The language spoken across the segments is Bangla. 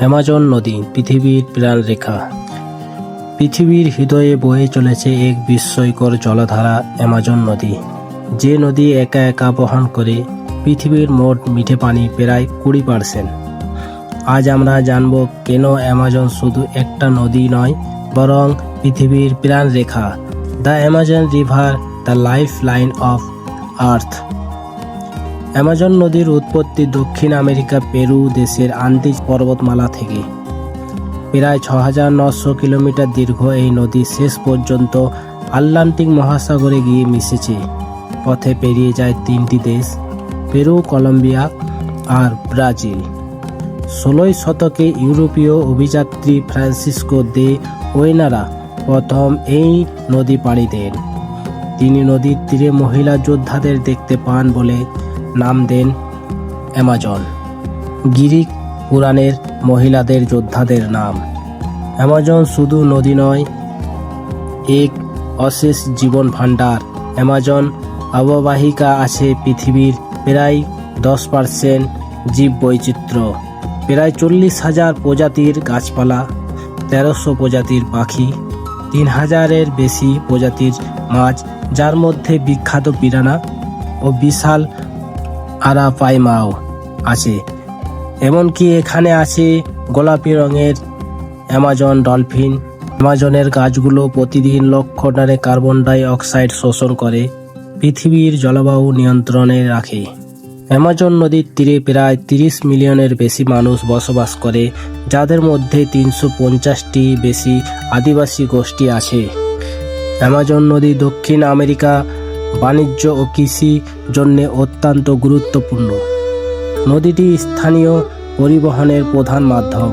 অ্যামাজন নদী, পৃথিবীর প্রাণরেখা পৃথিবীর হৃদয়ে বয়ে চলেছে এক বিস্ময়কর জলধারা অ্যামাজন নদী। যে নদী একা একা বহন করে পৃথিবীর মোট মিঠে পানি প্রায় কুড়ি পার্সেন্ট। আজ আমরা জানব কেন অ্যামাজন শুধু একটা নদী নয়, বরং পৃথিবীর প্রাণরেখা the Amazon river, the lifeline of Earth. Amazon নদীর উৎপত্তি দক্ষিণ আমেরিকা, পেরু দেশের আন্দিজ পর্বতমালা থেকে। প্রায় ছ হাজার নশো কিলোমিটার দীর্ঘ এই নদী শেষ পর্যন্ত আটলান্টিক মহাসাগরে গিয়ে মিশেছে। পথে পেরিয়ে যায় তিনটি দেশ, পেরু, কলম্বিয়া আর ব্রাজিল। ষোলোই শতকে ইউরোপীয় অভিযাত্রী ফ্রান্সিসকো দে ওয়েনারা প্রথম এই নদী পাড়ি দেন। তিনি নদীর তীরে মহিলা যোদ্ধাদের দেখতে পান বলে নাম দেন অ্যামাজন। গিরিক পুরাণের মহিলাদের যোদ্ধাদের নাম। অ্যামাজন শুধু নদী নয়, এক অশেষ জীবন ভাণ্ডার অ্যামাজন অববাহিকা আছে পৃথিবীর প্রায় দশ পার্সেন্ট জীব বৈচিত্র্য প্রায় চল্লিশ হাজার প্রজাতির গাছপালা, তেরোশো প্রজাতির পাখি, তিন হাজারের বেশি প্রজাতির মাছ, যার মধ্যে বিখ্যাত পিরানা ও বিশাল আরাপাইমাও আছে। এমনকি এখানে আছে গোলাপি রঙের অ্যামাজন ডলফিন। অ্যামাজনের গাছগুলো প্রতিদিন লক্ষ টনে কার্বন ডাই অক্সাইড শোষণ করে, পৃথিবীর জলবায়ু নিয়ন্ত্রণে রাখে। অ্যামাজন নদীর তীরে প্রায় তিরিশ মিলিয়নের বেশি মানুষ বসবাস করে, যাদের মধ্যে তিনশো পঞ্চাশটি বেশি আদিবাসী গোষ্ঠী আছে। অ্যামাজন নদী দক্ষিণ আমেরিকা বাণিজ্য ও কৃষি জন্যে অত্যন্ত গুরুত্বপূর্ণ। নদীটি স্থানীয় পরিবহনের প্রধান মাধ্যম।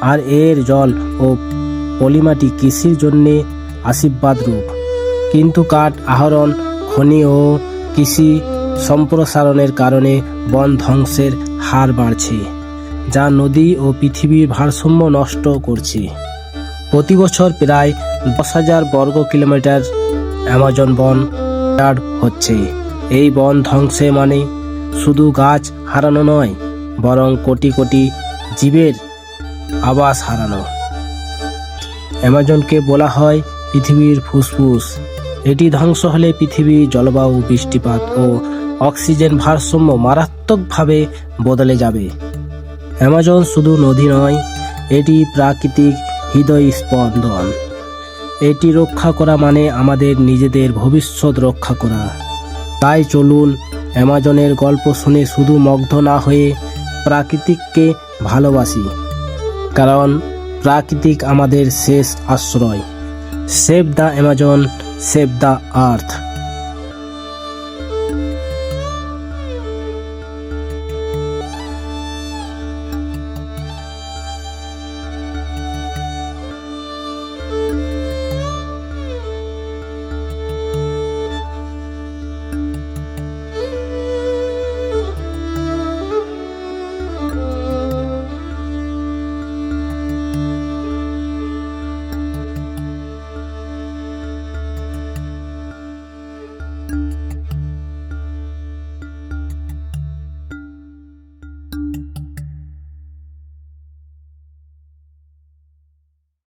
আর এর জল ও পলিমাটি কৃষির জন্যে আশীর্বাদ রূপ। কিন্তু কাঠ আহরণ, খনি ও কৃষি সম্প্রসারণের কারণে বন ধ্বংসের হার বাড়ছে, যা নদী ও পৃথিবীর ভারসাম্য নষ্ট করছে। প্রতি বছর প্রায় দশ হাজার বর্গ কিলোমিটার অ্যামাজন বন কাট হচ্ছে। এই বন ধ্বংসে মানে শুধু গাছ হারানো নয়, বরং কোটি কোটি জীবের আবাস হারানো। অ্যামাজনকে বলা হয় পৃথিবীর ফুসফুস। এটি ধ্বংস হলে পৃথিবীর জলবায়ু, বৃষ্টিপাত ও অক্সিজেন ভারসাম্য মারাত্মকভাবে বদলে যাবে। অ্যামাজন শুধু নদী নয়, এটি প্রাকৃতিক হৃদয় স্পন্দন এটি রক্ষা করা মানে আমাদের নিজেদের ভবিষ্যৎ রক্ষা করা। তাই চলুন অ্যামাজনের গল্প শুনে শুধু মগ্ধ না হয়ে প্রাকৃতিককে ভালোবাসি। কারণ প্রাকৃতিক আমাদের শেষ আশ্রয়। Save the Amazon, save the Earth.